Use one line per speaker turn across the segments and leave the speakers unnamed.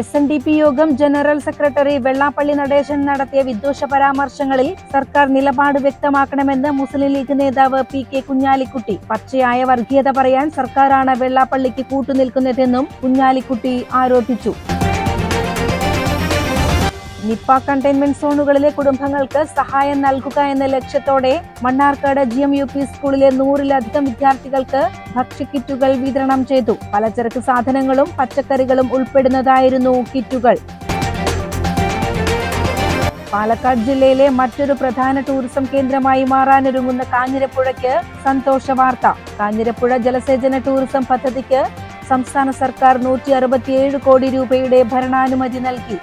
S N D P യോഗം general secretary Vellappally Natesan നടത്തിയ വിദ്വേഷ പരാമർശങ്ങളിൽ സർക്കാർ നിലപാട് വ്യക്തമാക്കണമെന്ന് മുസ്ലിം ലീഗ് നേതാവ് പി കെ കുഞ്ഞാലിക്കുട്ടി പച്ചയായ വർഗീയത പറയാൻ സർക്കാരാണ് വെള്ളാപ്പള്ളിക്ക് കൂട്ടുനിൽക്കുന്നതെന്നും കുഞ്ഞാലിക്കുട്ടി ആരോപിച്ചു. നിപ്പ കണ്ടെയ്ൻമെന്റ് സോണുകളിലെ കുടുംബങ്ങൾക്ക് സഹായം നൽകുക എന്ന ലക്ഷ്യത്തോടെ Mannarkkad G M U P സ്കൂളിലെ നൂറിലധികം വിദ്യാർത്ഥികൾക്ക് ഭക്ഷ്യക്കിറ്റുകൾ വിതരണം ചെയ്തു. പലചരക്ക് സാധനങ്ങളും പച്ചക്കറികളും ഉൾപ്പെടുന്നതായിരുന്നു കിറ്റുകൾ. പാലക്കാട് ജില്ലയിലെ മറ്റൊരു പ്രധാന ടൂറിസം കേന്ദ്രമായി മാറാനൊരുങ്ങുന്ന കാഞ്ഞിരപ്പുഴയ്ക്ക് സന്തോഷ വാർത്ത. കാഞ്ഞിരപ്പുഴ ജലസേചന ടൂറിസം പദ്ധതിക്ക് സംസ്ഥാന സർക്കാർ നൂറ്റി അറുപത്തിയേഴ് കോടി രൂപയുടെ ഭരണാനുമതി നൽകി.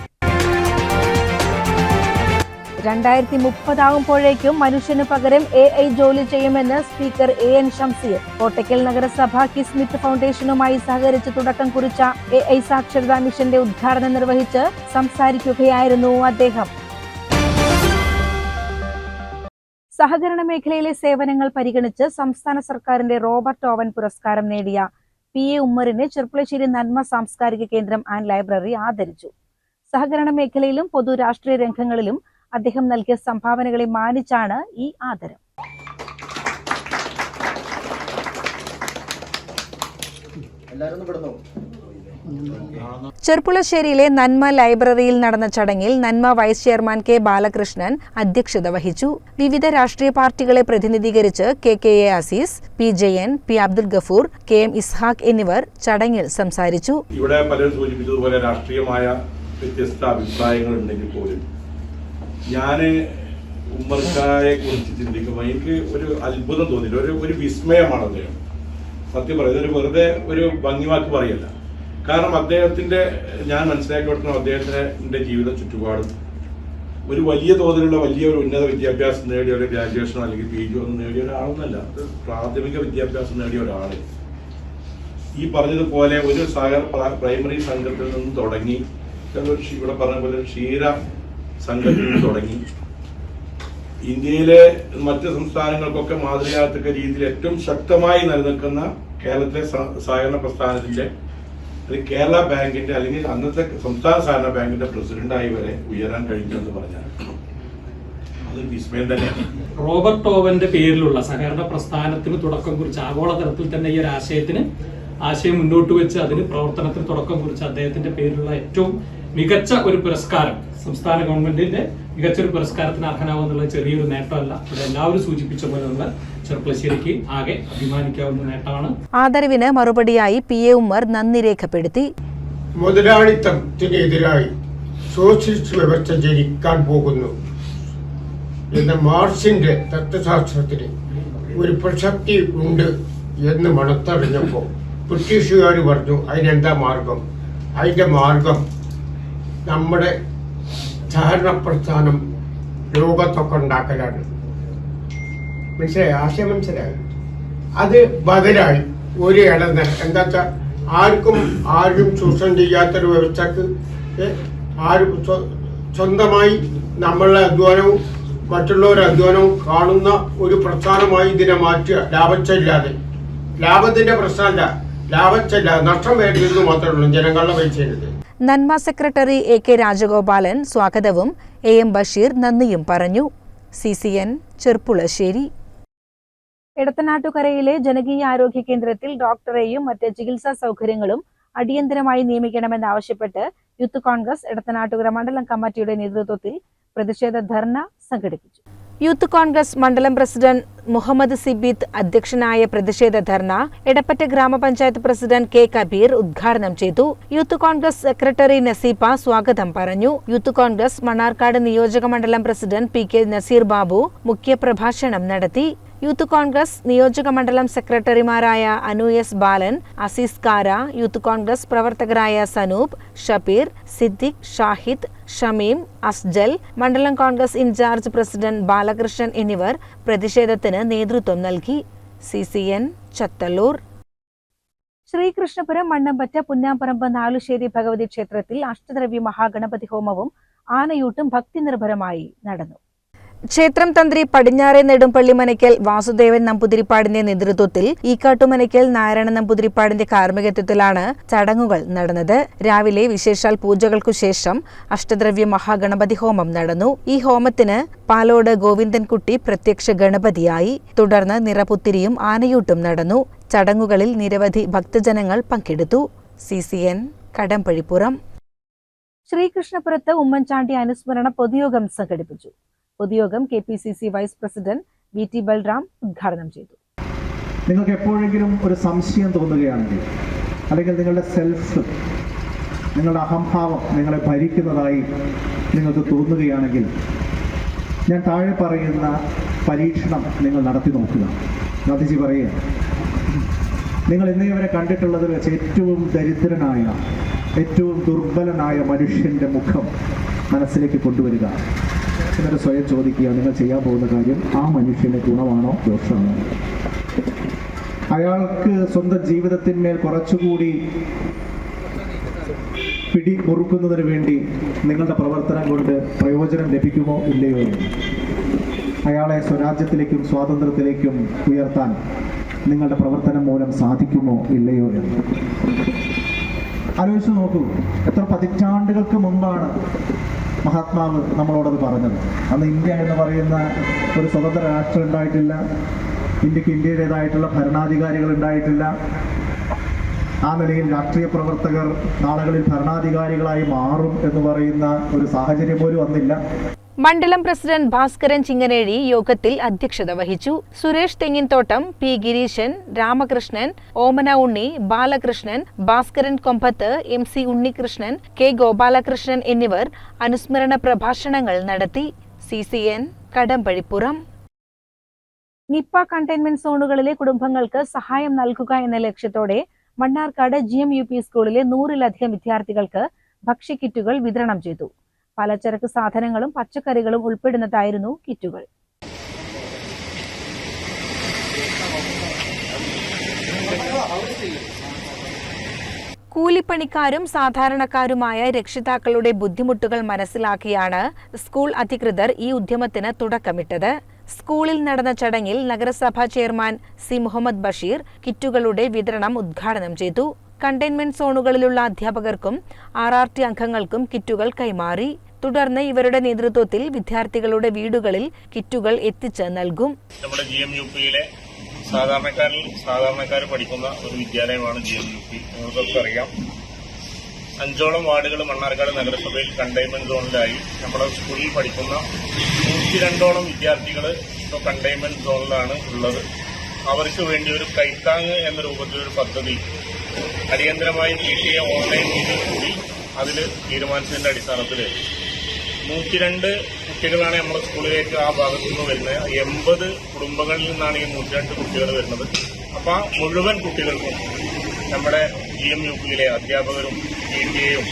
രണ്ടായിരത്തി മുപ്പതാകുമ്പോഴേക്കും മനുഷ്യന് പകരം എ ഐ ജോലി ചെയ്യുമെന്ന് speaker A N Shamseer Kottakkal നഗരസഭ കിസ്മിത്ത് ഫൗണ്ടേഷനുമായി സഹകരിച്ച് തുടക്കം കുറിച്ച എ ഐ സാക്ഷരതാ മിഷന്റെ ഉദ്ഘാടനം നിർവഹിച്ച് സംസാരിക്കുകയായിരുന്നു അദ്ദേഹം. സഹകരണ മേഖലയിലെ സേവനങ്ങൾ പരിഗണിച്ച് സംസ്ഥാന സർക്കാരിന്റെ റോബർട്ട് ഓവൻ പുരസ്കാരം നേടിയ പി എ ഉമ്മറിനെ ചെർപ്പുളശ്ശേരി നന്മ സാംസ്കാരിക കേന്ദ്രം ആൻഡ് ലൈബ്രറി ആദരിച്ചു. സഹകരണ മേഖലയിലും പൊതു രാഷ്ട്രീയ രംഗങ്ങളിലും അദ്ദേഹം നൽകിയ സംഭാവനകളെ മാനിച്ചാണ് ഈ ആദരം. ചെർപ്പുളശ്ശേരിയിലെ നന്മ ലൈബ്രറിയിൽ നടന്ന ചടങ്ങിൽ നന്മ വൈസ് ചെയർമാൻ കെ ബാലകൃഷ്ണൻ അധ്യക്ഷത വഹിച്ചു. വിവിധ രാഷ്ട്രീയ പാർട്ടികളെ പ്രതിനിധീകരിച്ച് K K A Azeez P Jayan P Abdul Gafoor K M Ishaq എന്നിവർ ചടങ്ങിൽ സംസാരിച്ചു.
ഇവിടെ പലരും സൂചിപ്പിച്ചതുപോലെ രാഷ്ട്രീയമായ വ്യത്യസ്ത അഭിപ്രായങ്ങൾ ഉണ്ടെങ്കിൽ പോലും ഞാൻ ഉമ്മർക്കായെ കുറിച്ച് ചിന്തിക്കുമ്പോൾ എനിക്ക് ഒരു അത്ഭുതം തോന്നിയില്ല. ഒരു ഒരു വിസ്മയമാണ് അദ്ദേഹം. സത്യം പറയുന്നത് ഒരു വെറുതെ ഒരു ഭംഗിവാക്ക് പറയല്ല. കാരണം അദ്ദേഹത്തിന്റെ ഞാൻ മനസ്സിലാക്കി അദ്ദേഹത്തിന്റെ ജീവിത ചുറ്റുപാടും ഒരു വലിയ തോതിലുള്ള വലിയ ഒരു ഉന്നത വിദ്യാഭ്യാസം നേടിയ ഒരു ഗ്രാജുവേഷൻ അല്ലെങ്കിൽ പി ജി ഒന്നും നേടിയ ഒരാളൊന്നല്ല അത് പ്രാഥമിക വിദ്യാഭ്യാസം നേടിയ ഒരാൾ ഈ പറഞ്ഞതുപോലെ ഒരു സഹ പ്രൈമറി സംഘത്തിൽ നിന്ന് തുടങ്ങി. ഇവിടെ പറഞ്ഞ പോലെ ക്ഷീര സംഘത്തിൽ തുടങ്ങി. ഇന്ത്യയിലെ മറ്റ് സംസ്ഥാനങ്ങൾക്കൊക്കെ മാതൃകയാകത്തക്ക രീതിയിൽ ഏറ്റവും ശക്തമായി നിലനിൽക്കുന്ന കേരളത്തിലെ സഹകരണ പ്രസ്ഥാനത്തിന്റെ കേരള ബാങ്കിന്റെ അല്ലെങ്കിൽ അന്നത്തെ സംസ്ഥാന സഹകരണ ബാങ്കിന്റെ പ്രസിഡന്റായി വരെ ഉയരാൻ കഴിഞ്ഞു എന്ന് പറഞ്ഞാൽ
റോബർട്ട് ഓവന്റെ പേരിലുള്ള സഹകരണ പ്രസ്ഥാനത്തിന് തുടക്കം കുറിച്ച് ആഗോളതലത്തിൽ തന്നെ ഈ ഒരു ആശയത്തിന് ആശയം മുന്നോട്ട് വെച്ച് അതിന് പ്രവർത്തനത്തിന് തുടക്കം കുറിച്ച് അദ്ദേഹത്തിന്റെ പേരിലുള്ള ഏറ്റവും മികച്ച ഒരു പുരസ്കാരം സംസ്ഥാന ഗവൺമെന്റിന്റെ മികച്ച ഒരു പുരസ്കാരത്തിന് അർഹനാവുന്നുള്ള ചെറിയൊരു നേട്ടമല്ല. ഇവിടെ എല്ലാവരും സൂചിപ്പിച്ച പോലെ നമ്മൾ ചെറുപ്പശ്ശേരിക്ക് ആകെ അഭിമാനിക്കാവുന്ന നേട്ടമാണ്.
ആദരവിന് മറുപടിയായി പി എ ഉമ്മർ നന്ദി രേഖപ്പെടുത്തി.
മുതലാളിത്തത്തിനെതിരായി സോഷ്യലിസ്റ്റ് വ്യവസ്ഥ ജനിക്കാൻ പോകുന്നു എന്ന മാർസിന്റെ തത്വശാസ്ത്രത്തിന് ഒരു പ്രസക്തി ഉണ്ട് എന്ന് മണത്തറിഞ്ഞപ്പോൾ ബ്രിട്ടീഷുകാർ പറഞ്ഞു അതിനെന്താ മാർഗം? അതിന്റെ മാർഗം നമ്മുടെ സഹകരണ പ്രസ്ഥാനം ലോകത്തൊക്കെ ഉണ്ടാക്കലാണ്. മനസ്സിലായി? ആശയം മനസ്സിലായി? അത് ബദലായി. ഒരു ഇടന്ന എന്താ ആർക്കും ആരും ചൂഷണം ചെയ്യാത്തൊരു വ്യവസ്ഥക്ക് ആരും സ്വ- സ്വന്തമായി നമ്മളുടെ അധ്വാനവും മറ്റുള്ളവരുടെ അധ്വാനവും കാണുന്ന ഒരു പ്രസ്ഥാനമായി ഇതിനെ മാറ്റുക. ലാഭച്ചില്ലാതെ. ലാഭത്തിന്റെ പ്രശ്നമല്ല. ലാഭച്ചല്ലാതെ. നഷ്ടം വരുന്നത് മാത്രമേ ഉള്ളൂ ജനങ്ങളുടെ പൈസയുള്ളത്
നന്മ സെക്രട്ടറി എ കെ രാജഗോപാലൻ സ്വാഗതവും എ എം ബഷീർ നന്ദിയും പറഞ്ഞു. C C N Cherpulassery. എടത്തനാട്ടുകരയിലെ ജനകീയ ആരോഗ്യ കേന്ദ്രത്തിൽ ഡോക്ടറെയും മറ്റ് ചികിത്സാ സൗകര്യങ്ങളും അടിയന്തരമായി നിയമിക്കണമെന്നാവശ്യപ്പെട്ട് യൂത്ത് കോൺഗ്രസ് എടത്തനാട്ടുകര മണ്ഡലം കമ്മിറ്റിയുടെ നേതൃത്വത്തിൽ പ്രതിഷേധ ധർണ സംഘടിപ്പിച്ചു. യൂത്ത് കോൺഗ്രസ് മണ്ഡലം പ്രസിഡന്റ് മുഹമ്മദ് സിബിത്ത് അധ്യക്ഷനായ പ്രതിഷേധ ധർണ എടപ്പറ്റ ഗ്രാമപഞ്ചായത്ത് പ്രസിഡന്റ് കെ കബീർ ഉദ്ഘാടനം ചെയ്തു. യൂത്ത് കോൺഗ്രസ് സെക്രട്ടറി നസീബ സ്വാഗതം പറഞ്ഞു. യൂത്ത് കോൺഗ്രസ് മണ്ണാർക്കാട് നിയോജക മണ്ഡലം president P K Naseer Babu മുഖ്യപ്രഭാഷണം നടത്തി.
യൂത്ത് കോൺഗ്രസ് നിയോജക മണ്ഡലം സെക്രട്ടറിമാരായ അനു എസ് ബാലൻ അസീസ് കാര യൂത്ത് കോൺഗ്രസ് പ്രവർത്തകരായ സനൂപ് ഷബീർ സിദ്ദിഖ് ഷാഹിദ് ഷമീം അസ്ജൽ മണ്ഡലം കോൺഗ്രസ് ഇൻചാർജ് പ്രസിഡന്റ് ബാലകൃഷ്ണൻ എന്നിവർ പ്രതിഷേധത്തിന് നേതൃത്വം നൽകി. C C N Chathallur. Sreekrishnapuram Mannampatta Punnamparamb Nalusseri Bhagavathi ക്ഷേത്രത്തിൽ അഷ്ടദ്രവ്യ മഹാഗണപതി ഹോമവും ആനയൂട്ടും ഭക്തി നിർഭരമായി നടന്നു. ക്ഷേത്രം തന്ത്രി പടിഞ്ഞാറെ നെടുമ്പള്ളി മനയ്ക്കൽ വാസുദേവൻ നമ്പൂതിരിപ്പാടിന്റെ നേതൃത്വത്തിൽ ഈക്കാട്ടുമനയ്ക്കൽ നാരായണ നമ്പൂതിരിപ്പാടിന്റെ കാർമ്മികത്വത്തിലാണ് ചടങ്ങുകൾ നടന്നത്. രാവിലെ വിശേഷാൽ പൂജകൾക്കു ശേഷം അഷ്ടദ്രവ്യ മഹാഗണപതി ഹോമം നടന്നു. ഈ ഹോമത്തിന് പാലോട് ഗോവിന്ദൻകുട്ടി പ്രത്യക്ഷ ഗണപതിയായി. തുടർന്ന് നിറപുത്തിരിയും ആനയൂട്ടും നടന്നു. ചടങ്ങുകളിൽ നിരവധി ഭക്തജനങ്ങൾ പങ്കെടുത്തു. C C N Kadambazhipuram. ശ്രീകൃഷ്ണപുരത്ത് Oommen Chandy അനുസ്മരണ പൊതുയോഗം സംഘടിപ്പിച്ചു. പൊതുയോഗം K P C C vice president V T Balram ഉദ്ഘാടനം ചെയ്തു.
നിങ്ങൾക്ക് എപ്പോഴെങ്കിലും ഒരു സംശയം തോന്നുകയാണെങ്കിൽ അല്ലെങ്കിൽ നിങ്ങളുടെ സെൽഫ് നിങ്ങളുടെ അഹംഭാവം നിങ്ങളെ ഭരിക്കുന്നതായി നിങ്ങൾക്ക് തോന്നുകയാണെങ്കിൽ ഞാൻ താഴെ പറയുന്ന പരീക്ഷണം നിങ്ങൾ നടത്തി നോക്കുക. ഗാന്ധിജി പറയുക നിങ്ങൾ ഇന്നേവരെ കണ്ടിട്ടുള്ളതിൽ വെച്ച് ഏറ്റവും ദരിദ്രനായ ഏറ്റവും ദുർബലനായ മനുഷ്യന്റെ മുഖം മനസ്സിലേക്ക് കൊണ്ടുവരിക. എന്നിട്ട് സ്വയം ചോദിക്കുക നിങ്ങൾ ചെയ്യാൻ പോകുന്ന കാര്യം ആ മനുഷ്യന് ഗുണമാണോ ദോഷമാണോ? അയാൾക്ക് സ്വന്തം ജീവിതത്തിന്മേൽ കുറച്ചുകൂടി പിടി മുറുക്കുന്നതിന് വേണ്ടി നിങ്ങളുടെ പ്രവർത്തനം കൊണ്ട് പ്രയോജനം ലഭിക്കുമോ ഇല്ലയോ അയാളെ സ്വരാജ്യത്തിലേക്കും സ്വാതന്ത്ര്യത്തിലേക്കും ഉയർത്താൻ നിങ്ങളുടെ പ്രവർത്തനം മൂലം സാധിക്കുമോ ഇല്ലയോ എന്ന്. ആലോചിച്ച് നോക്കൂ എത്ര പതിറ്റാണ്ടുകൾക്ക് മുമ്പാണ് മഹാത്മാവ് നമ്മളോടത് പറഞ്ഞത്. അന്ന് ഇന്ത്യ എന്ന് പറയുന്ന ഒരു സ്വതന്ത്ര രാഷ്ട്രം ഉണ്ടായിട്ടില്ല. ഇന്ത്യയ്ക്ക് ഇന്ത്യയുടേതായിട്ടുള്ള ഭരണാധികാരികൾ ഉണ്ടായിട്ടില്ല. ആ നിലയിൽ രാഷ്ട്രീയ പ്രവർത്തകർ നാളുകളിൽ ഭരണാധികാരികളായി മാറും എന്ന് പറയുന്ന ഒരു സാഹചര്യം പോലും വന്നില്ല.
മണ്ഡലം പ്രസിഡന്റ് ഭാസ്കരൻ ചിങ്ങനേഴി യോഗത്തിൽ അധ്യക്ഷത വഹിച്ചു. Suresh Thenginthottam P Gireesan Ramakrishnan Omana Unni Balakrishnan Bhaskaran Kombath M C Unnikrishnan K Gopalakrishnan എന്നിവർ അനുസ്മരണ പ്രഭാഷണങ്ങൾ നടത്തി. C C N Kadampazhipuram. Nipah containment സോണുകളിലെ കുടുംബങ്ങൾക്ക് സഹായം നൽകുക എന്ന ലക്ഷ്യത്തോടെ Mannarkkad G M U P സ്കൂളിലെ നൂറിലധികം വിദ്യാർത്ഥികൾക്ക് ഭക്ഷ്യക്കിറ്റുകൾ വിതരണം ചെയ്തു. പലചരക്ക് സാധനങ്ങളും പച്ചക്കറികളും ഉൾപ്പെടുന്നതായിരുന്നു കിറ്റുകൾ. കൂലിപ്പണിക്കാരും സാധാരണക്കാരുമായ രക്ഷിതാക്കളുടെ ബുദ്ധിമുട്ടുകൾ മനസ്സിലാക്കിയാണ് സ്കൂൾ അധികൃതർ ഈ ഉദ്യമത്തിന് തുടക്കമിട്ടത്. സ്കൂളിൽ നടന്ന ചടങ്ങിൽ നഗരസഭാ ചെയർമാൻ സി മുഹമ്മദ് ബഷീർ കിറ്റുകളുടെ വിതരണം ഉദ്ഘാടനം ചെയ്തു. കണ്ടെയ്ൻമെന്റ് സോണുകളിലുള്ള അധ്യാപകർക്കും ആർ ആർ ടി അംഗങ്ങൾക്കും കിറ്റുകൾ കൈമാറി. തുടർന്ന് ഇവരുടെ നേതൃത്വത്തിൽ വിദ്യാർത്ഥികളുടെ വീടുകളിൽ കിറ്റുകൾ എത്തിച്ച് നൽകും.
നമ്മുടെ ജി എം യു പിയിലെ സാധാരണക്കാരിൽ സാധാരണക്കാർ പഠിക്കുന്ന ഒരു വിദ്യാലയമാണ് ജി എം യു പി. നിങ്ങൾക്കൊക്കെ അറിയാം അഞ്ചോളം വാർഡുകൾ മണ്ണാർക്കാട് നഗരസഭയിൽ കണ്ടെയ്ൻമെന്റ് സോണിലായി. നമ്മുടെ സ്കൂളിൽ പഠിക്കുന്ന നൂറ്റി രണ്ടോളം വിദ്യാർത്ഥികൾ ഇപ്പോൾ കണ്ടെയ്ൻമെന്റ് സോണിലാണ് ഉള്ളത്. അവർക്ക് വേണ്ടി ഒരു കൈത്താങ് എന്ന രൂപത്തിലൊരു പദ്ധതി അടിയന്തരമായി നീട്ടിയ ഓൺലൈൻ മീറ്റിംഗ് കൂടി അതിൽ തീരുമാനിച്ചതിന്റെ അടിസ്ഥാനത്തിൽ നൂറ്റിരണ്ട് കുട്ടികളാണ് നമ്മുടെ സ്കൂളിലേക്ക് ആ ഭാഗത്തു നിന്ന് വരുന്നത്. എൺപത് കുടുംബങ്ങളിൽ നിന്നാണ് ഈ നൂറ്റിരണ്ട് കുട്ടികൾ വരുന്നത്. അപ്പൊ ആ മുഴുവൻ കുട്ടികൾക്കും നമ്മുടെ ജി എം യു പിയിലെ അധ്യാപകരും ടി എയും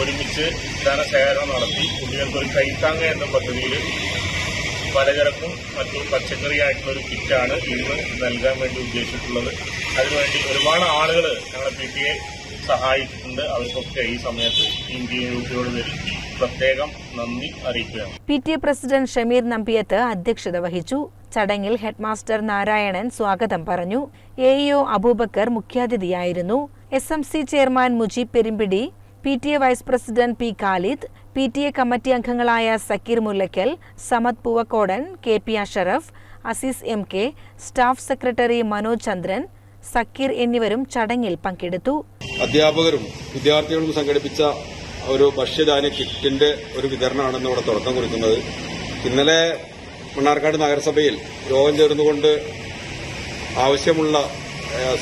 ഒരുമിച്ച് ധനശേഖരണം നടത്തി കുട്ടികൾക്ക് ഒരു കൈത്താങ്ങ എന്ന പദ്ധതിയിൽ പലചരക്കും മറ്റു പച്ചക്കറിയായിട്ടുള്ള ഒരു കിറ്റാണ് ഇന്ന് നൽകാൻ വേണ്ടി ഉദ്ദേശിച്ചിട്ടുള്ളത്. അതിനുവേണ്ടി ഒരുപാട് ആളുകൾ ഞങ്ങളെ പി ടി എ സഹായിച്ചിട്ടുണ്ട്. അവർക്കൊക്കെ ഈ സമയത്ത് ഇന്ത്യ യൂട്ടിയോട് പ്രത്യേകം നന്ദി അറിയിക്കുകയാണ്.
P T A president Shameer Nambiyath അധ്യക്ഷത വഹിച്ചു. ചടങ്ങിൽ ഹെഡ്മാസ്റ്റർ നാരായണൻ സ്വാഗതം പറഞ്ഞു. A EO Abubakar മുഖ്യാതിഥിയായിരുന്നു. S M C chairman Mujeeb Perumbidi P T A vice president P Khalid P T A committee അംഗങ്ങളായ Zakeer Mullakkal Samad Poovakodan K P Ashraf Azeez M K staff secretary Manoj Chandran Zakeer എന്നിവരും ചടങ്ങിൽ പങ്കെടുത്തു.
അധ്യാപകരും വിദ്യാർത്ഥികളും സംഘടിപ്പിച്ച ഒരു ഭക്ഷ്യധാന്യ കിറ്റിന്റെ ഒരു വിതരണമാണ് ഇവിടെ തുടക്കം കുറിക്കുന്നത്. ഇന്നലെ മണ്ണാർക്കാട് നഗരസഭയിൽ രോഗം ചേർന്നുകൊണ്ട് ആവശ്യമുള്ള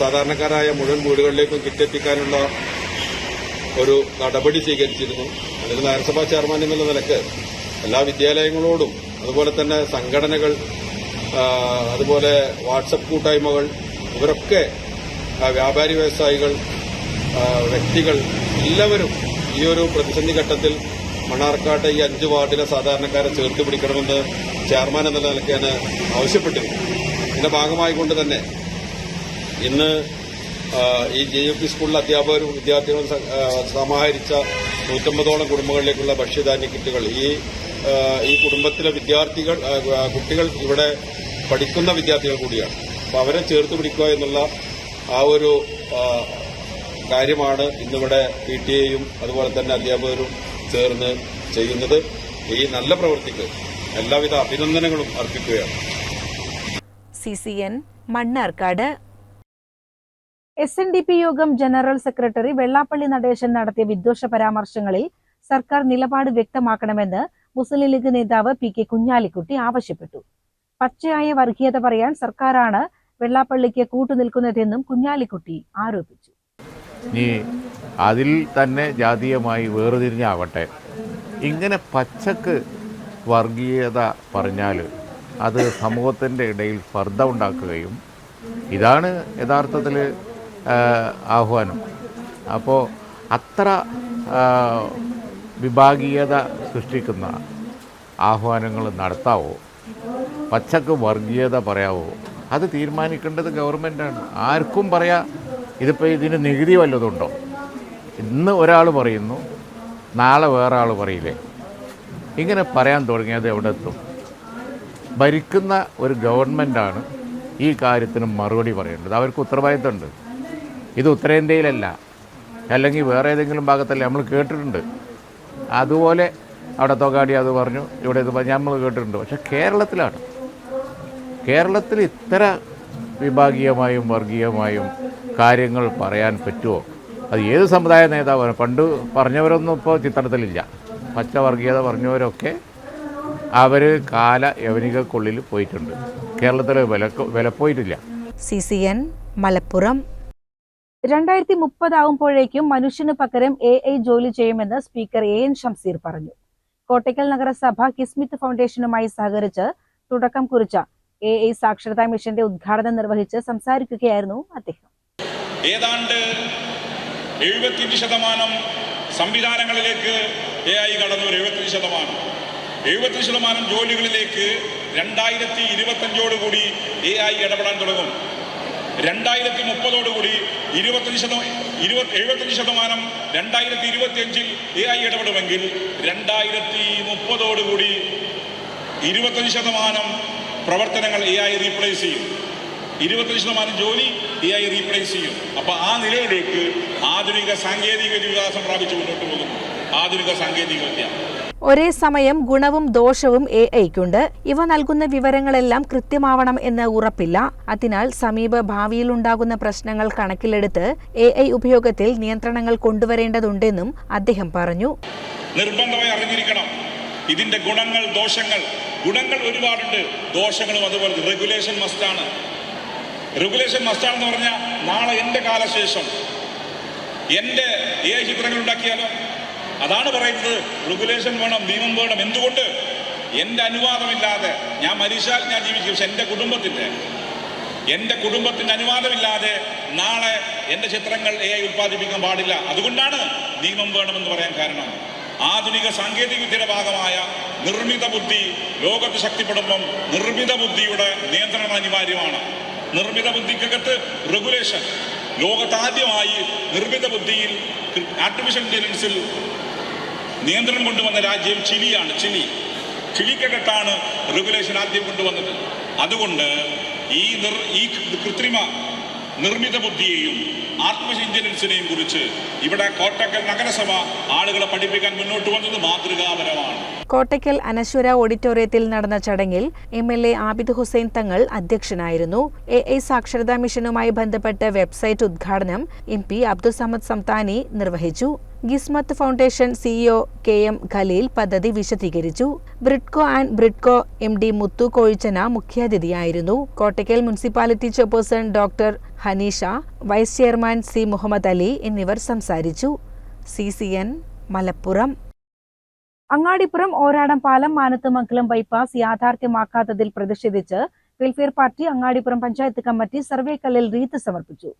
സാധാരണക്കാരായ മുഴുവൻ വീടുകളിലേക്കും കിറ്റ് എത്തിക്കാനുള്ള ഒരു നടപടി സ്വീകരിച്ചിരുന്നു. അതിൽ നഗരസഭാ ചെയർമാൻ എന്നുള്ള നിലയ്ക്ക് എല്ലാ വിദ്യാലയങ്ങളോടും അതുപോലെ തന്നെ സംഘടനകൾ അതുപോലെ വാട്സപ്പ് കൂട്ടായ്മകൾ ഇവരൊക്കെ വ്യാപാരി വ്യവസായികൾ വ്യക്തികൾ എല്ലാവരും ഈ ഒരു പ്രതിസന്ധി ഘട്ടത്തിൽ മണ്ണാർക്കാട്ട് ഈ അഞ്ച് വാർഡിലെ സാധാരണക്കാരെ ചേർത്ത് പിടിക്കണമെന്ന് ചെയർമാൻ എന്ന നിലയ്ക്ക് ഞാൻ ആവശ്യപ്പെട്ടിരുന്നു. ഇതിന്റെ ഭാഗമായിക്കൊണ്ട് തന്നെ ഇന്ന് ഈ ജെ യു പി സ്കൂളിലെ അധ്യാപകരും വിദ്യാർത്ഥികളും സമാഹരിച്ച നൂറ്റമ്പതോളം കുടുംബങ്ങളിലേക്കുള്ള ഭക്ഷ്യധാന്യ കിറ്റുകൾ. ഈ ഈ കുടുംബത്തിലെ വിദ്യാർത്ഥികൾ കുട്ടികൾ ഇവിടെ പഠിക്കുന്ന വിദ്യാർത്ഥികൾ കൂടിയാണ്. അപ്പം അവരെ ചേർത്ത് പിടിക്കുക എന്നുള്ള ആ ഒരു കാര്യമാണ് ഇന്നിവിടെ പി ടി എയും അതുപോലെ തന്നെ അധ്യാപകരും ചേർന്ന് ചെയ്യുന്നത്. ഈ നല്ല പ്രവൃത്തിക്ക് എല്ലാവിധ അഭിനന്ദനങ്ങളും അർപ്പിക്കുകയാണ്.
C C N Mannarkkad S N D P യോഗം ജനറൽ സെക്രട്ടറി വെള്ളാപ്പള്ളി നടേശൻ നടത്തിയ വിദ്വേഷ പരാമർശങ്ങളിൽ സർക്കാർ നിലപാട് വ്യക്തമാക്കണമെന്ന് മുസ്ലിം ലീഗ് നേതാവ് പി കെ കുഞ്ഞാലിക്കുട്ടി ആവശ്യപ്പെട്ടു. പച്ചയായ വർഗീയത പറയാൻ സർക്കാരാണ് വെള്ളാപ്പള്ളിക്ക് കൂട്ടുനിൽക്കുന്നതെന്നും കുഞ്ഞാലിക്കുട്ടി ആരോപിച്ചു.
നീ അതിൽ തന്നെ ജാതീയമായി വേർതിരിഞ്ഞാവട്ടെ. ഇങ്ങനെ പച്ചക്ക് വർഗീയത പറഞ്ഞാൽ അത് സമൂഹത്തിന്റെ ഇടയിൽ സ്പർദ്ധ ഉണ്ടാക്കുകയും ഇതാണ് യഥാർത്ഥത്തിൽ ആഹ്വാനം. അപ്പോൾ അത്ര വിഭാഗീയത സൃഷ്ടിക്കുന്ന ആഹ്വാനങ്ങൾ നടത്താവോ? പച്ചക്ക് വർഗീയത പറയാവോ? അത് തീരുമാനിക്കേണ്ടത് ഗവൺമെന്റാണ് ആർക്കും പറയാം ഇതിപ്പോൾ ഇതിന് നികുതി വല്ലതുണ്ടോ? ഇന്ന് ഒരാൾ പറയുന്നു നാളെ വേറെ ആൾ പറയില്ലേ? ഇങ്ങനെ പറയാൻ തുടങ്ങിയത് എവിടെ എത്തും? ഭരിക്കുന്ന ഒരു ഗവൺമെന്റാണ് ഈ കാര്യത്തിന് മറുപടി പറയേണ്ടത്. അവർക്ക് ഉത്തരവാദിത്തമുണ്ട്. ഇത് ഉത്തരേന്ത്യയിലല്ല. അല്ലെങ്കിൽ വേറെ ഏതെങ്കിലും ഭാഗത്തല്ല നമ്മൾ കേട്ടിട്ടുണ്ട്. അതുപോലെ അവിടെ തൊഗാടി അത് പറഞ്ഞു ഇവിടെ ഇത് പറഞ്ഞു നമ്മൾ കേട്ടിട്ടുണ്ട്. പക്ഷെ കേരളത്തിലാണ്. കേരളത്തിൽ ഇത്ര വിഭാഗീയമായും വർഗീയമായും കാര്യങ്ങൾ പറയാൻ പറ്റുമോ? അത് ഏത് സമുദായ നേതാവാണ്? പണ്ട് പറഞ്ഞവരൊന്നും ഇപ്പോൾ ചിത്രത്തിലില്ല. പച്ച വർഗീയത പറഞ്ഞവരൊക്കെ അവർ കാല യവനികക്കുള്ളിൽ പോയിട്ടുണ്ട്. കേരളത്തിൽ വില പോയിട്ടില്ല.
സി സി എൻ മലപ്പുറം രണ്ടായിരത്തി മുപ്പതാവുമ്പോഴേക്കും മനുഷ്യന് പകരം എ ഐ ജോലി ചെയ്യുമെന്ന് സ്പീക്കർ എ എൻ ഷംസീർ പറഞ്ഞു. കോട്ടയ്ക്കൽ നഗരസഭ കിസ്മിത്ത് ഫൗണ്ടേഷനുമായി സഹകരിച്ച് തുടക്കം കുറിച്ച എ ഐ സാക്ഷരതാ മിഷന്റെ ഉദ്ഘാടനം നിർവഹിച്ച് സംസാരിക്കുകയായിരുന്നു അദ്ദേഹം.
ഏതാണ്ട് എഴുപത്തിയഞ്ച് ശതമാനം സംവിധാനങ്ങളിലേക്ക് എ ഐ കടന്നു ഒരു എഴുപത്തിയഞ്ച് ശതമാനം. എഴുപത്തി ശതമാനം ജോലികളിലേക്ക് രണ്ടായിരത്തി ഇരുപത്തഞ്ചോടുകൂടി എ ഐ ഇടപെടാൻ തുടങ്ങും. രണ്ടായിരത്തി മുപ്പതോടുകൂടി ഇരുപത്തഞ്ച് ശതമാനം ഇരുപത്തി എഴുപത്തഞ്ച് ശതമാനം രണ്ടായിരത്തി ഇരുപത്തിയഞ്ചിൽ എ ഐ ഇടപെടുമെങ്കിൽ രണ്ടായിരത്തി മുപ്പതോടുകൂടി ഇരുപത്തഞ്ച് ശതമാനം പ്രവർത്തനങ്ങൾ എ ഐ റീപ്ലേസ് ചെയ്യും. ഇരുപത്തഞ്ച് ശതമാനം ജോലി എ ഐ റീപ്ലേസ് ചെയ്യും. അപ്പൊ ആ നിലയിലേക്ക് ആധുനിക സാങ്കേതിക വികാസം പ്രാപിച്ചു മുന്നോട്ട് പോകുന്നു. ആധുനിക സാങ്കേതിക വിദ്യ
ഒരേ സമയം ഗുണവും ദോഷവും എ ഐക്കുണ്ട്. ഇവ നൽകുന്ന വിവരങ്ങളെല്ലാം കൃത്യമാവണം എന്ന് ഉറപ്പില്ല. അതിനാൽ സമീപ ഭാവിയിലുണ്ടാകുന്ന പ്രശ്നങ്ങൾ കണക്കിലെടുത്ത് എ ഐ ഉപയോഗത്തിൽ നിയന്ത്രണങ്ങൾ കൊണ്ടുവരേണ്ടതുണ്ടെന്നും അദ്ദേഹം പറഞ്ഞു.
നിർബന്ധമായി അറിഞ്ഞിരിക്കണം. ഇതിന്റെ ഗുണങ്ങൾ ദോഷങ്ങൾ. ഗുണങ്ങൾ ഒരുപാടുണ്ട്. ദോഷങ്ങളും അതുപോലെ റെഗുലേഷൻ മസ്റ്റാണ് റെഗുലേഷൻ മസ്റ്റാണെന്ന് പറഞ്ഞാൽ നാളെ എന്റെ കാലശേഷം എന്റെ ഏ ചിത്രങ്ങൾ ഉണ്ടാക്കിയാലോ? അതാണ് പറയുന്നത്. റെഗുലേഷൻ വേണം നിയമം വേണം. എന്തുകൊണ്ട്? എന്റെ അനുവാദമില്ലാതെ. ഞാൻ മരിച്ചാൽ ഞാൻ ജീവിക്കും. പക്ഷെ എന്റെ കുടുംബത്തിന്റെ. എന്റെ കുടുംബത്തിന്റെ അനുവാദമില്ലാതെ നാളെ എന്റെ ചിത്രങ്ങൾ എ ഐ ഉൽപ്പാദിപ്പിക്കാൻ പാടില്ല. അതുകൊണ്ടാണ് നിയമം വേണമെന്ന് പറയാൻ കാരണം. ആധുനിക സാങ്കേതിക വിദ്യയുടെ ഭാഗമായ നിർമ്മിത ബുദ്ധി ലോകത്ത് ശക്തിപ്പെടുമ്പം നിർമ്മിത ബുദ്ധിയുടെ നിയന്ത്രണം അനിവാര്യമാണ്. നിർമ്മിത ബുദ്ധിക്കകത്ത് റെഗുലേഷൻ ലോകത്താദ്യമായി നിർമ്മിത ബുദ്ധിയിൽ ആർട്ടിഫിഷ്യൽ ഇന്റലിജൻസിൽ നിയന്ത്രണം കൊണ്ടുവന്ന രാജ്യം ചിലിയാണ് ചിലി. ചിലിക്കകത്താണ് റെഗുലേഷൻ ആദ്യം കൊണ്ടുവന്നത്. അതുകൊണ്ട് ഈ നിർ ഈ കൃത്രിമ നിർമ്മിത ബുദ്ധിയെയും ആർട്ടിഫിഷ്യൽ കുറിച്ച് ഇവിടെ കോട്ടക്കൽ നഗരസഭ ആളുകളെ പഠിപ്പിക്കാൻ മുന്നോട്ട് വന്നത് മാതൃകാപരമാണ്.
കോട്ടയ്ക്കൽ അനശ്വര ഓഡിറ്റോറിയത്തിൽ നടന്ന ചടങ്ങിൽ M L A Abid Hussain Thangal അധ്യക്ഷനായിരുന്നു. എ ഐ സാക്ഷരതാ മിഷനുമായി ബന്ധപ്പെട്ട വെബ്സൈറ്റ് ഉദ്ഘാടനം എം പി അബ്ദുസമദ് സംതാനി നിർവഹിച്ചു. Kismath foundation CEO K M Khaleel പദ്ധതി വിശദീകരിച്ചു. Bridco and Bridco M D Muthu Kozhichena മുഖ്യാതിഥിയായിരുന്നു. Kottakkal municipality chairperson doctor Haneesha vice chairman C Muhammad Ali എന്നിവർ സംസാരിച്ചു. C C N Malappuram. Angadippuram Oradam പാലം Manathumangalam bypass യാഥാർത്ഥ്യമാക്കാത്തതിൽ പ്രതിഷേധിച്ച് welfare party Angadippuram panchayat committee survey കല്ലിൽ wreath സമർപ്പിച്ചു.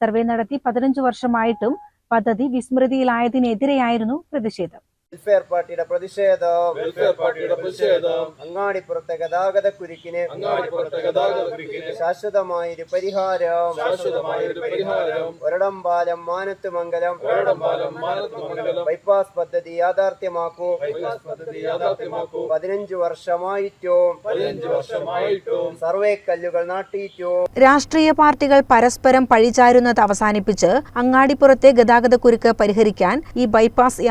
Survey നടത്തി പതിനഞ്ചു വർഷമായിട്ടും പദ്ധതി വിസ്മൃതിയിലായതിനെതിരെയായിരുന്നു പ്രതിഷേധം.
വെൽഫെയർ പാർട്ടിയുടെ പ്രതിഷേധം.
വെൽഫെയർ പാർട്ടിയുടെ പ്രതിഷേധം.
അങ്ങാടിപ്പുറത്തെ ഗതാഗത കുരുക്കിന്
അങ്ങാടിപ്പുറത്തെ ഗതാഗത കുരുക്കിന്
ശാശ്വതമായൊരു പരിഹാരം.
ശാശ്വതമായൊരു പരിഹാരം.
ഒരടംപാലം മാനത്തുമംഗലം
ഒരടംപാലം മാനത്തുമംഗലം
ബൈപ്പാസ് പദ്ധതി യാഥാർത്ഥ്യമാക്കൂ.
ബൈപ്പാസ് പദ്ധതി യാഥാർത്ഥ്യമാക്കൂ.
പതിനഞ്ച് വർഷമായിട്ടും
പതിനഞ്ച് വർഷമായിട്ടും
സർവേ കല്ലുകൾ നാട്ടിയിട്ടും
രാഷ്ട്രീയ പാർട്ടികൾ പരസ്പരം പഴിചാരുന്നത് അവസാനിപ്പിച്ച് അങ്ങാടിപ്പുറത്തെ ഗതാഗത കുരുക്ക് പരിഹരിക്കാൻ ഈ ബൈപ്പാസ്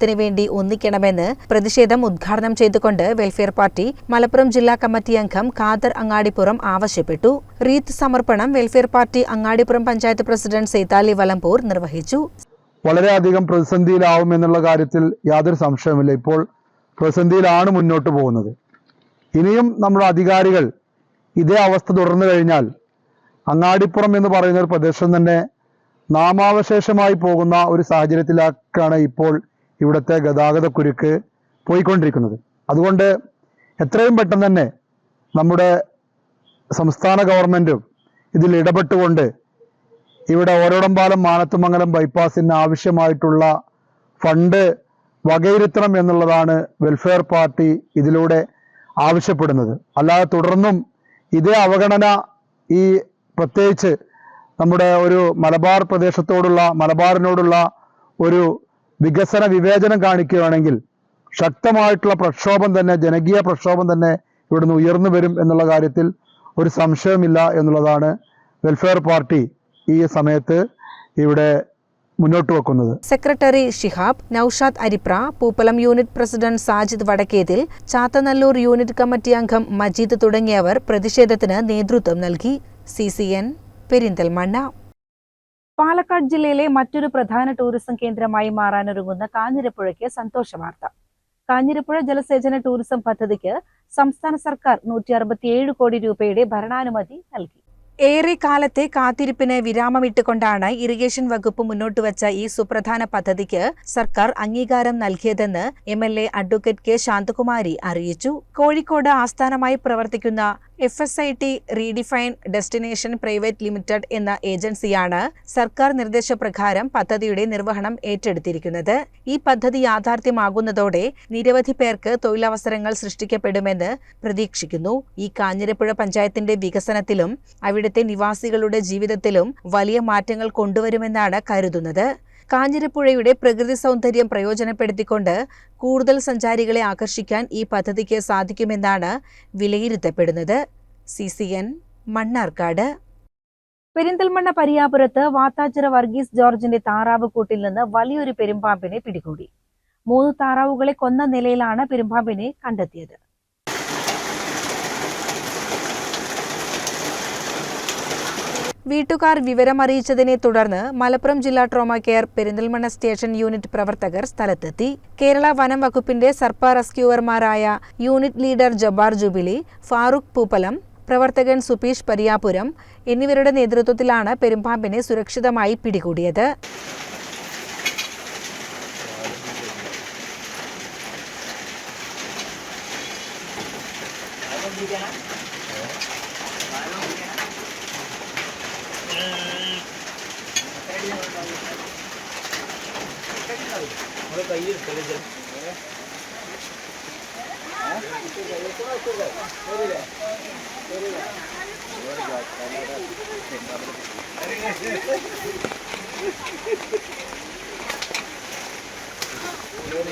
യാഥാർത്ഥ്യമാക്കുന്നതിന് വേണ്ടി ഒന്നിക്കണമെന്ന് പ്രതിഷേധം ഉദ്ഘാടനം ചെയ്തുകൊണ്ട് വെൽഫെയർ പാർട്ടി മലപ്പുറം ജില്ലാ കമ്മിറ്റി അംഗം ഖാദർ അങ്ങാടിപ്പുറം ആവശ്യപ്പെട്ടു. റീത്ത് സമർപ്പണം welfare party Angadippuram panchayat president Saithali Valamboor നിർവഹിച്ചു.
വളരെയധികം പ്രതിസന്ധിയിലാവും എന്നുള്ള കാര്യത്തിൽ യാതൊരു സംശയവുമില്ല. ഇപ്പോൾ പ്രതിസന്ധിയിലാണ് മുന്നോട്ട് പോകുന്നത്. ഇനിയും നമ്മുടെ അധികാരികൾ ഇതേ അവസ്ഥ തുടർന്നു കഴിഞ്ഞാൽ അങ്ങാടിപ്പുറം എന്ന് പറയുന്ന ഒരു പ്രദേശം തന്നെ നാമാവശേഷമായി പോകുന്ന ഒരു സാഹചര്യത്തിലേക്കാണ് ഇപ്പോൾ ഇവിടുത്തെ ഗതാഗതക്കുരുക്ക് പോയിക്കൊണ്ടിരിക്കുന്നത്. അതുകൊണ്ട് എത്രയും പെട്ടെന്ന് തന്നെ നമ്മുടെ സംസ്ഥാന ഗവൺമെന്റും ഇതിൽ ഇടപെട്ടുകൊണ്ട് ഇവിടെ ഓരോടമ്പാലം മാനത്തുമംഗലം ബൈപ്പാസിന് ആവശ്യമായിട്ടുള്ള ഫണ്ട് വകയിരുത്തണം എന്നുള്ളതാണ് വെൽഫെയർ പാർട്ടി ഇതിലൂടെ ആവശ്യപ്പെടുന്നത്. അല്ലാതെ തുടർന്നും ഇതേ അവഗണന ഈ പ്രത്യേകിച്ച് നമ്മുടെ ഒരു മലബാർ പ്രദേശത്തോടുള്ള മലബാറിനോടുള്ള ഒരു വികസന വിവേചനം കാണിക്കുകയാണെങ്കിൽ ശക്തമായിട്ടുള്ള പ്രക്ഷോഭം തന്നെ ജനകീയ പ്രക്ഷോഭം തന്നെ ഇവിടുന്ന് ഉയർന്നു വരും എന്നുള്ള കാര്യത്തിൽ ഒരു സംശയമില്ല എന്നുള്ളതാണ് വെൽഫെയർ പാർട്ടി ഈ സമയത്ത് ഇവിടെ മുന്നോട്ട് വെക്കുന്നത്.
Secretary Shihab Noushad Aripra Pooppalam unit president Sajid Vadakkethil Chathanallur unit committee അംഗം മജീദ് തുടങ്ങിയവർ പ്രതിഷേധത്തിന് നേതൃത്വം നൽകി. C C N Perinthalmanna. Palakkad ജില്ലയിലെ മറ്റൊരു പ്രധാന ടൂറിസം കേന്ദ്രമായി മാറാനൊരുങ്ങുന്ന കാഞ്ഞിരപ്പുഴയ്ക്ക് സന്തോഷ വാർത്ത. കാഞ്ഞിരപ്പുഴ ജലസേചന ടൂറിസം പദ്ധതിക്ക് സംസ്ഥാന സർക്കാർ നൂറ്റി അറുപത്തിയേഴ് കോടി രൂപയുടെ ഭരണാനുമതി നൽകി. ഏറെ കാലത്തെ കാത്തിരിപ്പിന് വിരാമമിട്ടുകൊണ്ടാണ് ഇറിഗേഷൻ വകുപ്പ് മുന്നോട്ട് വച്ച ഈ സുപ്രധാന പദ്ധതിക്ക് സർക്കാർ അംഗീകാരം നൽകിയതെന്ന് M L A advocate K Shanthakumari അറിയിച്ചു. കോഴിക്കോട് ആസ്ഥാനമായി പ്രവർത്തിക്കുന്ന F S I T redefine destination private limited എന്ന ഏജൻസിയാണ് സർക്കാർ നിർദ്ദേശപ്രകാരം പദ്ധതിയുടെ നിർവഹണം ഏറ്റെടുത്തിരിക്കുന്നത്. ഈ പദ്ധതി യാഥാർത്ഥ്യമാകുന്നതോടെ നിരവധി പേർക്ക് തൊഴിലവസരങ്ങൾ സൃഷ്ടിക്കപ്പെടുമെന്ന് പ്രതീക്ഷിക്കുന്നു. ഈ കാഞ്ഞിരപ്പുഴ പഞ്ചായത്തിന്റെ വികസനത്തിലും അവിടുത്തെ നിവാസികളുടെ ജീവിതത്തിലും വലിയ മാറ്റങ്ങൾ കൊണ്ടുവരുമെന്നാണ് കരുതുന്നത്. കാഞ്ഞിരപ്പുഴയുടെ പ്രകൃതി സൗന്ദര്യം പ്രയോജനപ്പെടുത്തിക്കൊണ്ട് കൂടുതൽ സഞ്ചാരികളെ ആകർഷിക്കാൻ ഈ പദ്ധതിക്ക് സാധിക്കുമെന്നാണ് വിലയിരുത്തപ്പെടുന്നത്. C C N Mannarkkad. Perinthalmanna പരിയാപുരത്ത് വാത്താച്ചിറ വർഗീസ് ജോർജിന്റെ താറാവ് കൂട്ടിൽ നിന്ന് വലിയൊരു പെരുമ്പാമ്പിനെ പിടികൂടി. മൂന്ന് താറാവുകളെ കൊന്ന നിലയിലാണ് പെരുമ്പാമ്പിനെ കണ്ടെത്തിയത്. വീട്ടുകാർ വിവരമറിയിച്ചതിനെ തുടർന്ന് മലപ്പുറം ജില്ലാ trauma care Perinthalmanna station unit പ്രവർത്തകർ സ്ഥലത്തെത്തി. കേരള വനം വകുപ്പിന്റെ സർപ്പ റെസ്ക്യൂവർമാരായ യൂണിറ്റ് ലീഡർ ജബാർ ജുബിലി ഫാറൂഖ് പൂപ്പലം പ്രവർത്തകൻ സുപീഷ് പരിയാപുരം എന്നിവരുടെ നേതൃത്വത്തിലാണ് പെരുമ്പാമ്പിനെ സുരക്ഷിതമായി പിടികൂടിയത്.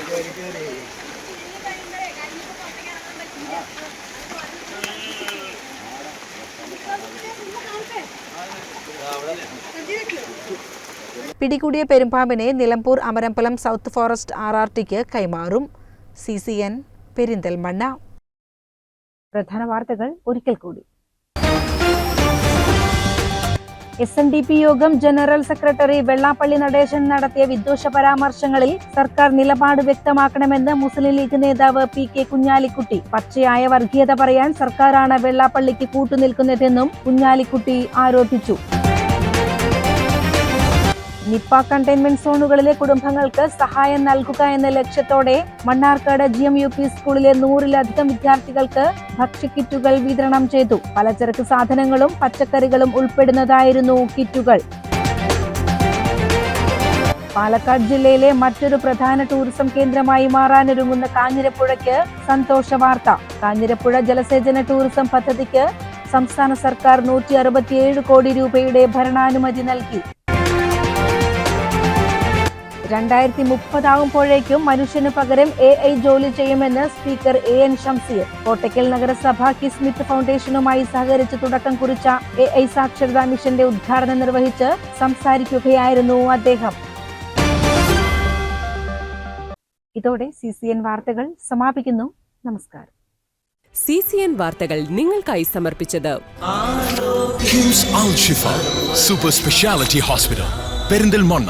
കേറി കേറി പിടികൂടിയ പെരുമ്പാമ്പിനെ Nilambur Amarambalam south forest R R tick കൈമാറും. C C N Perinthalmanna. പ്രധാന വാർത്തകൾ ഒരിക്കൽ കൂടി. എസ് എൻ ഡി പി യോഗം ജനറൽ സെക്രട്ടറി വെള്ളാപ്പള്ളി നടേശൻ നടത്തിയ വിദ്വേഷ പരാമർശങ്ങളിൽ സർക്കാർ നിലപാട് വ്യക്തമാക്കണമെന്ന് മുസ്ലിം ലീഗ് നേതാവ് പി കെ കുഞ്ഞാലിക്കുട്ടി പച്ചയായ വർഗീയത പറയാൻ സർക്കാരാണ് വെള്ളാപ്പള്ളിക്ക് കൂട്ടുനിൽക്കുന്നതെന്നും കുഞ്ഞാലിക്കുട്ടി ആരോപിച്ചു.
നിപ്പ കണ്ടെയ്ൻമെന്റ് സോണുകളിലെ കുടുംബങ്ങൾക്ക് സഹായം നൽകുക എന്ന ലക്ഷ്യത്തോടെ Mannarkkad G M U P സ്കൂളിലെ നൂറിലധികം വിദ്യാർത്ഥികൾക്ക് ഭക്ഷ്യക്കിറ്റുകൾ വിതരണം ചെയ്തു. പലചരക്ക് സാധനങ്ങളും പച്ചക്കറികളും ഉൾപ്പെടുന്നതായിരുന്നു കിറ്റുകൾ. പാലക്കാട് ജില്ലയിലെ മറ്റൊരു പ്രധാന ടൂറിസം കേന്ദ്രമായി മാറാനൊരുങ്ങുന്ന കാഞ്ഞിരപ്പുഴയ്ക്ക് സന്തോഷ വാർത്ത. കാഞ്ഞിരപ്പുഴ ജലസേചന ടൂറിസം പദ്ധതിക്ക് സംസ്ഥാന സർക്കാർ നൂറ്റി അറുപത്തിയേഴ് കോടി രൂപയുടെ ഭരണാനുമതി നൽകി. രണ്ടായിരത്തി മുപ്പതാകുമ്പോഴേക്കും മനുഷ്യന് പകരം എ ഐ ജോലി ചെയ്യുമെന്ന് speaker A N Shamseer Kottakkal നഗരസഭ കിസ്മിത്ത് ഫൗണ്ടേഷനുമായി സഹകരിച്ച് തുടക്കം കുറിച്ച എ ഐ സാക്ഷരതാ മിഷന്റെ ഉദ്ഘാടനം നിർവഹിച്ച് സംസാരിക്കുകയായിരുന്നു അദ്ദേഹം. ഇതോടെ സി സി എൻ വാർത്തകൾ സമാപിക്കുന്നു. നമസ്കാരം.
സി സി എൻ വാർത്തകൾ നിങ്ങൾക്കായി സമർപ്പിച്ചത്
സൂപ്പർ സ്പെഷ്യാലിറ്റി ഹോസ്പിറ്റൽ പെരിന്തൽമണ്ണ